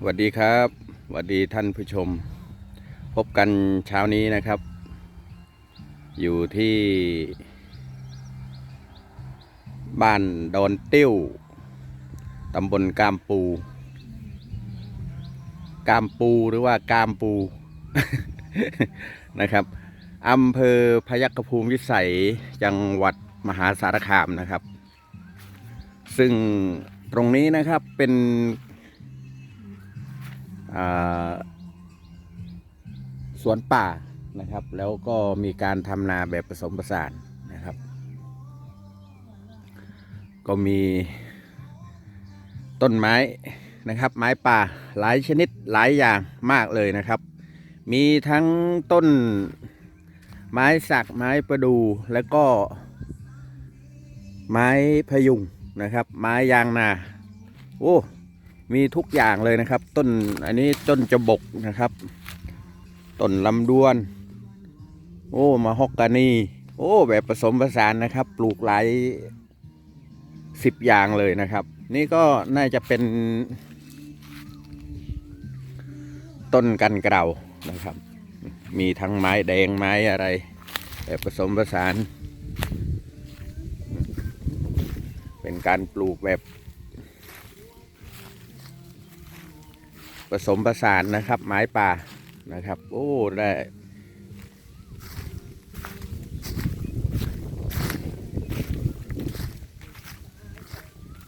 สวัสดีครับสวัสดีท่านผู้ชม พบกันเช้านี้นะครับ อยู่ที่ บ้านดอนติ้วตำบลกามปู กามปูหรือว่ากามปูนะครับอำเภอพยัคฆภูมิวิสัยจังหวัดมหาสารคามนะครับ ซึ่งตรงนี้นะครับเป็น สวนป่านะครับ แล้วก็มีการทำนาแบบผสมผสานนะครับ ก็มีต้นไม้นะครับ ไม้ป่าหลายชนิดหลายอย่างมากเลยนะครับ มีทั้งต้นไม้สักไม้ประดูแล้วก็ไม้พยุงนะครับ ไม้ยางนา โอ้ มีทุกอย่างเลยนะครับ ต้นอันนี้ต้นจบกนะครับต้นลำดวน โอ้มาฮอกกานี โอ้แบบผสมผสานนะครับ ปลูกหลายสิบอย่างเลยนะครับ นี่ก็น่าจะเป็น ต้นกันเกลานะครับ มีทั้งไม้แดงไม้อะไรแบบผสมผสาน เป็นการปลูกแบบ ผสมผสานนะครับ ไม้ป่านะครับ โอ้ ได้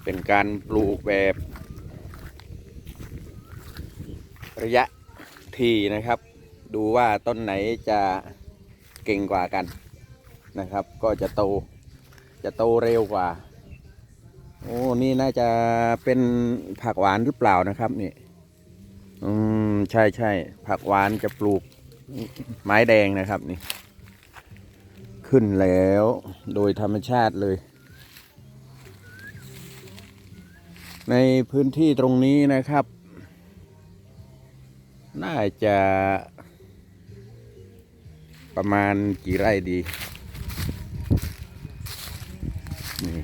เป็นการปลูกแบบระยะทีนะครับ ดูว่าต้นไหนจะเก่งกว่ากันนะครับ ก็จะโตจะโตเร็วกว่า โอ้ นี่น่าจะเป็นผักหวานหรือเปล่านะครับนี่ อืมใช่ใช่ผักหวานจะปลูกไม้แดงนะครับนี่ ขึ้นแล้วโดยธรรมชาติเลย ในพื้นที่ตรงนี้นะครับ น่าจะประมาณกี่ไร่ดีนี่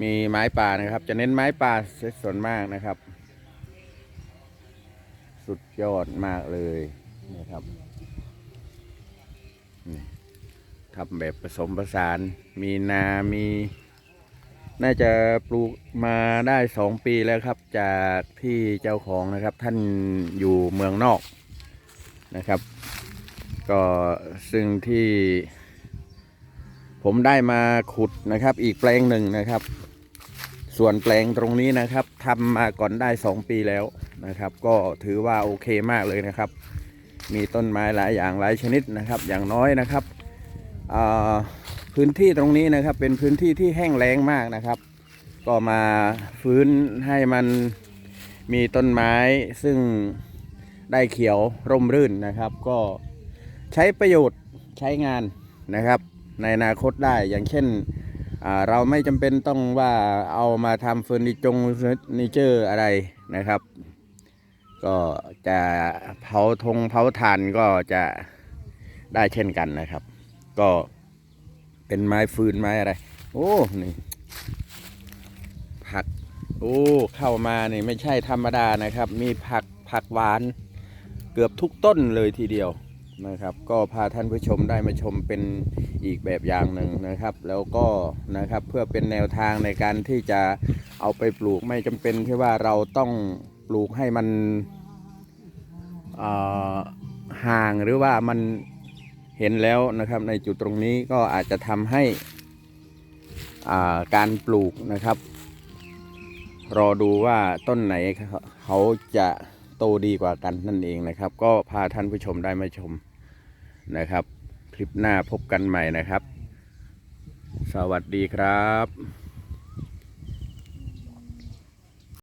มีไม้ป่านะครับ จะเน้นไม้ป่าส่วนมากนะครับ สุดยอดมากเลยนะครับทำแบบผสมผสาน มีนามี น่าจะปลูกมาได้สองปีแล้วครับ จากที่เจ้าของนะครับท่านอยู่เมืองนอกนะครับ ก็ซึ่งที่ผมได้มาขุดนะครับ อีกแปลงหนึ่งนะครับ ส่วนแปลงตรงนี้นะครับทำมาก่อนได้สองปีแล้วนะครับ ก็ถือว่าโอเคมากเลยนะครับ มีต้นไม้หลายอย่างหลายชนิดนะครับ อย่างน้อยนะครับพื้นที่ตรงนี้นะครับเป็นพื้นที่ที่แห้งแล้งมากนะครับ ก็มาฟื้นให้มันมีต้นไม้ซึ่งได้เขียวร่มรื่นนะครับ ก็ใช้ประโยชน์ใช้งานนะครับ ในอนาคตได้อย่างเช่น เราไม่จำเป็นต้องว่าเอามาทำเฟอร์นิจงเฟอร์นิเจอร์อะไรนะครับ ก็จะเผาทงเผาถ่านก็จะได้เช่นกันนะครับ ก็เป็นไม้ฟืนไม้อะไร โอ้นี่ผักโอ้เข้ามานี่ไม่ใช่ธรรมดานะครับ มีผักผักหวานเกือบทุกต้นเลยทีเดียว นะครับ ก็พาท่านผู้ชมได้มาชมเป็นอีกแบบอย่างหนึ่งนะครับ แล้วก็นะครับเพื่อเป็นแนวทางในการที่จะเอาไปปลูกไม่จำเป็นที่ว่าเราต้องปลูกให้มันห่างหรือว่ามันเห็นแล้วนะครับ ในจุดตรงนี้ก็อาจจะทำให้าการปลูกนะครับ รอดูว่าต้นไหนเขาจะ โตดีกว่ากันนั่นเองนะครับ ก็พาท่านผู้ชมได้มาชมนะครับ คลิปหน้าพบกันใหม่นะครับ สวัสดีครับ